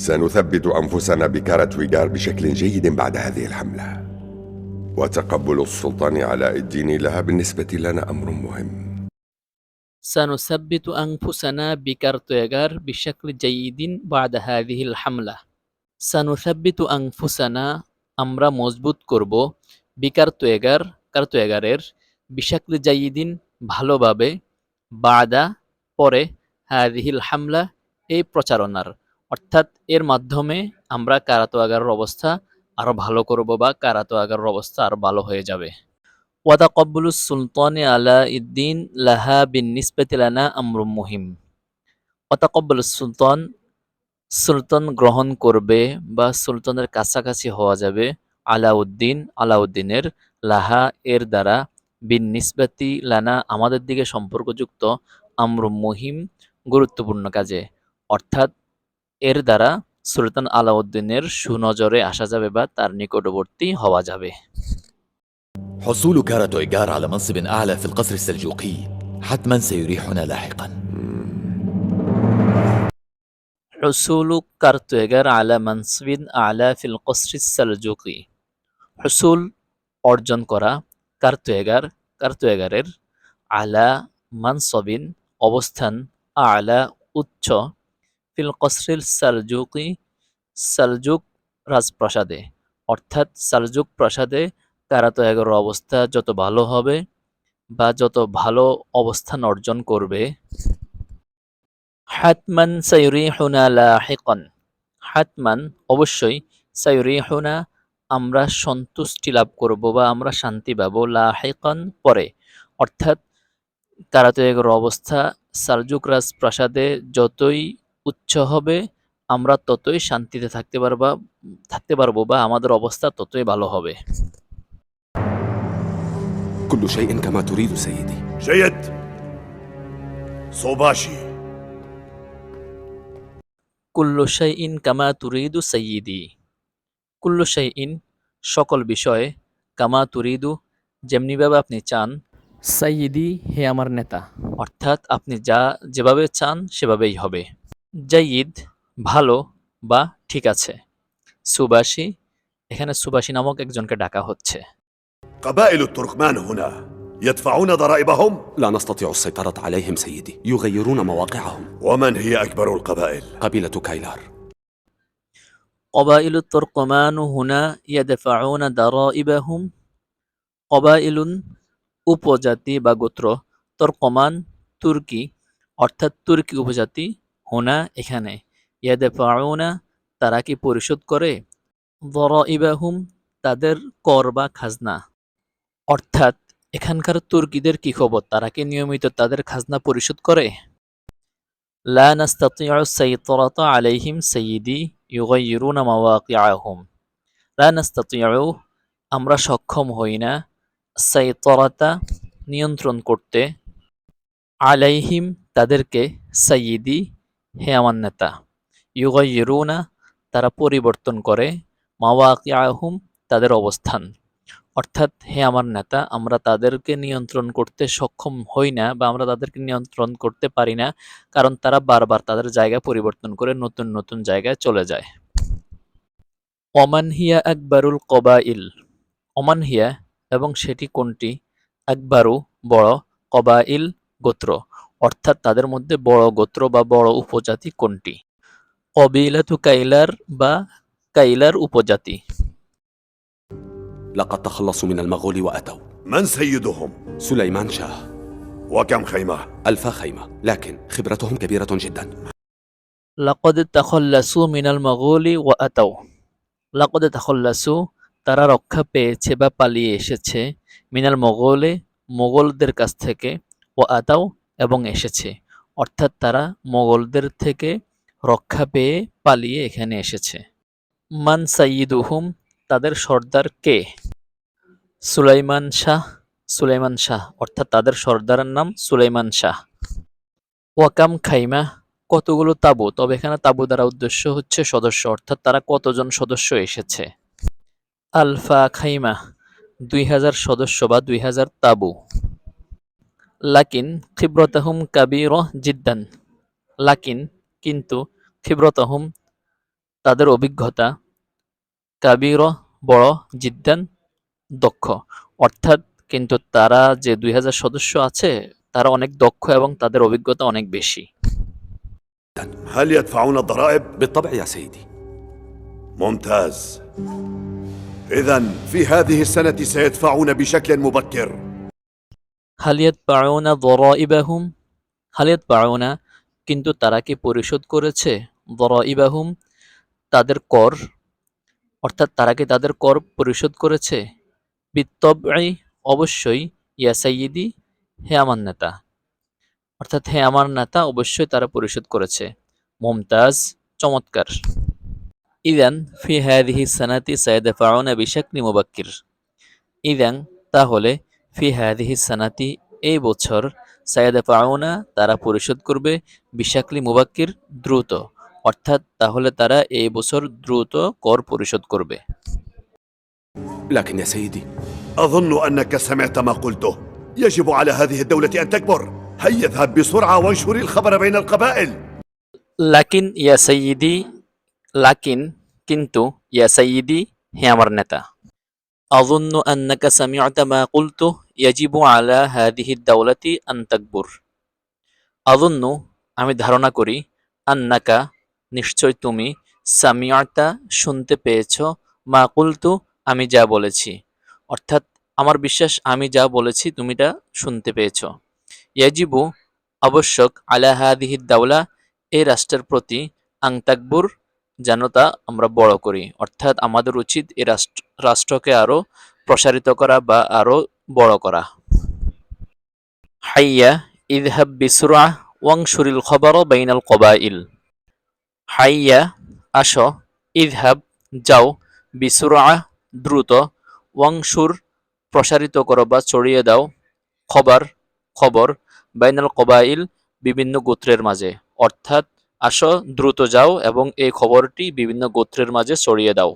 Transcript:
سنثبت انفسنا بكارت ويجار بشكل جيد بعد هذه الحمله وتقبل السلطان علاء الدين لها بالنسبه لنا امر مهم سنثبت أنفسنا بكارتويغار بشكل جيد بعد هذه الحملة سنثبت أنفسنا আমরা মজবুত করব বিকারতোয়েগার কার্তোয়েগারের বিশাকল জাইদিন ভালোভাবে বাদা পরে হাদিহিল হামলা এই প্রচারণার অর্থাৎ এর মাধ্যমে আমরা কারাতোয়াগারের অবস্থা আরও ভালো করব বা কারাতোয়াগারের অবস্থা আরও ভালো হয়ে যাবে। ওয়াতাকব্বুল সুলতান আলা ইদ্দিন লাহা বিন নিসবেতিলানা আমরুম মুহিম। ওয়াতাকব্বুল সুলতান সুলতান গ্রহণ করবে বা সুলতানের কাছাকাছি হওয়া যাবে আলাউদ্দিন, আলাউদ্দিনের লাহা এর দ্বারা বিন নিসবাতি লানা আমাদের দিকে সম্পর্কযুক্ত আমরুম মুহিম গুরুত্বপূর্ণ কাজে। অর্থাৎ এর দ্বারা সুলতান আলাউদ্দিনের সুনজরে আসা যাবে বা তার নিকটবর্তী হওয়া যাবে حصول كاراتو إيجار على منصب أعلى في القصر السلجوقي حتما سيريحنا لاحقا حصول কার্তুয়েগার আলা মানসবিন আলা ফিল কসরি সালজুকি হুসুল অর্জন করা কার্তুয়েগার কার্তুয়েগারের আলা মানসবিন অবস্থান আলা উচ্চ ফিল কসরিল সালজুকি, সালজুক রাজপ্রাসাদে। অর্থাৎ সালজুক প্রাসাদে কারাতয়াগের অবস্থা যত ভালো হবে বা যত ভালো অবস্থান অর্জন করবে। হাতমান সাইরিহুনা লাহিকান। হাতমান অবশ্যই সাইরিহুনা আমরা সন্তুষ্টি লাভ করব বা আমরা শান্তি পাবো লাহিকান পরে। অর্থাৎ কারাতয়াগের অবস্থা সালজুক রাজ প্রাসাদে যতই উচ্চ হবে আমরা ততই শান্তিতে থাকতে পারবা থাকতে পারবো বা আমাদের অবস্থা ততই ভালো হবে كل شيء كما تريد سيدي جيد صوباشي কুল্লু শাইইন কামা তুরিদু সাইয়িদি কুল্লু শাইইন সকল বিষয়ে কামা তুরিদু যেমনিভাবে আপনি চান সাইয়িদি হে আমার নেতা অর্থাৎ আপনি যা যেভাবে চান সেভাবেই হবে জাইদ ভালো বা ঠিক আছে সুবাসী এখানে সুবাসী নামক একজনকে ডাকা হচ্ছে قبائل التركمان هنا يدفعون ضرائبهم لا نستطيع السيطرة عليهم سيدي يغيرون مواقعهم ومن هي أكبر القبائل قبيلة كايلار قبائل التركمان هنا يدفعون ضرائبهم قبائل উপজাতি বা গোত্র তর্কমান তুর্কি অর্থাৎ তুর্কি উপজাতি হোনা এখানে। ইয়াদেফাউনা, তারা কি পরিশোধ করে? দরাইবাহুম তাদের কর বা খাজনা। অর্থাৎ, এখানকার তুর্কিদের কি খবর? তারা কি নিয়মিত তাদের খাজনা পরিশোধ করে? লা নাস্তাতিউ, আমরা সক্ষম হই না সাইতরাতা নিয়ন্ত্রণ করতে। আলাইহিম, তাদেরকে সাইয়্যিদি হে আমার নেতা, ইউগাইয়িরুনা, তারা পরিবর্তন করে মাওয়াকিআহুম তাদের অবস্থান। অর্থাৎ হে আমার নেতা, আমরা তাদেরকে নিয়ন্ত্রণ করতে সক্ষম হই না বা আমরা তাদেরকে নিয়ন্ত্রণ করতে পারি না, কারণ তারা বারবার তাদের জায়গা পরিবর্তন করে নতুন নতুন জায়গায় চলে যায়। ওমান হিয়া আকবরুল কবাইল। ওমান হিয়া এবং সেটি কোনটি? আকবারু বড় কবাইল গোত্র। অর্থাৎ তাদের মধ্যে বড় গোত্র বা বড় উপজাতি কোনটি কবিলাতু কাইলার বা কাইলার উপজাতি لقد تخلصوا من المغول وأتوا من سيدهم سليمان شاه وكم خيمة ألف خيمة لكن خبرتهم كبيرة جدا লাকদ তাখল্লাসু মিনাল মাগুলি ওয়া আতাও লাকদ তাখল্লাসু তারা রক্ষা পেয়েছে বা পালিয়ে এসেছে মিনাল মগলে মোগলদের কাছ থেকে ও আতাও এবং এসেছে। অর্থাৎ তারা মোগলদের থেকে রক্ষা পেয়ে পালিয়ে এখানে এসেছে। মান সাইয়িদুহুম তাদের সর্দার কে? সুলাইমান শাহ সুলাইমান শাহ, অর্থাৎ তাদের সর্দারের নাম সুলাইমান শাহ। ওয়াকাম খাইমা, কতগুলো তাবু? তবে এখানে তাবু দ্বারা উদ্দেশ্য হচ্ছে সদস্য, অর্থাৎ তারা কতজন সদস্য এসেছে? আলফা খাইমা, দুই হাজার সদস্য বা দুই হাজার তাবু। লাকিন খিব্রতাহুম কাবির জিদ্দান লাকিন কিন্তু খিব্রতাহুম তাদের অভিজ্ঞতা কাবির বড় জিদ্দান দক্ষ অর্থাৎ কিন্তু তারা যে দুই হাজার সদস্য আছে তারা অনেক দক্ষ এবং তাদের অভিজ্ঞতা অনেক বেশি هل يدفعون الضرائب؟ بالطبع يا سيدي ممتاز إذا في هذه السنة سيدفعون بشكل مبكر হালিয়াত পাওনা দরাইবাহুম হালিয়াত পাওনা কিন্তু তারা কি পরিশোধ করেছে দরাইবাহুম তাদের কর, অর্থাৎ তারা কি তাদের কর পরিশোধ করেছে? বিত্তবাই অবশ্যই, ইয়া সাইয়িদি হে আমার নেতা। অর্থাৎ হে আমার নেতা, অবশ্যই তারা পরিশোধ করেছে। মুমতাজ, চমৎকার। ইদান ফি হাদিহি সানাতি সাইদাফাউনা বিশাকলি মুবাক্কির। ইদান, তাহলে ফি হাদিহি সানাতি এই বছর সাইদা পাওনা তারা পরিশোধ করবে বিশাকলি মুবাক্কির দ্রুত অর্থাৎ তাহলে তারা এই বছর দ্রুত কর পরিশোধ করবে لكن يا سيدي أظن أنك سمعت ما قلته يجب على هذه الدولة أن تكبر هيا اذهب بسرعة وانشر الخبر بين القبائل লাকিন ইয়া সাইয়িদি লাকিন কিন্তু ইয়া সাইয়িদি হে আমার নেতা أظن أنك سمعت ما قلت ইয়াজিবু আলা হাদিহি দাউলাতি আন্তাকবুর আদুন্নু আমি ধারণা করি আন্নাকা নিশ্চয় তুমি সামিয়াতা শুনতে পেয়েছ মা কুলতু আমি যা বলেছি। অর্থাৎ আমার বিশ্বাস আমি যা বলেছি তুমি তা শুনতে পেয়েছ। ইয়াজিবু আবশ্যক আলা হাদিহি দাউলা এই রাষ্ট্রের প্রতি আংতাকবুর যেন তা আমরা বড় করি। অর্থাৎ আমাদের উচিত এই রাষ্ট্রকে আরও প্রসারিত করা বা আরও বড় করা। হাইয়া ইদহাব বিসুরা ওয়াংশুরিল খবর বাইনাল কবাইল। হাইয়া, আস ইদহাব যাও বিসুরা দ্রুত, ওয়াংশুর প্রসারিত করো বা ছড়িয়ে দাও, খবর খবর, বাইনাল কবাইল বিভিন্ন গোত্রের মাঝে। অর্থাৎ, আসো, দ্রুত যাও এবং এই খবরটি বিভিন্ন গোত্রের মাঝে ছড়িয়ে দাও।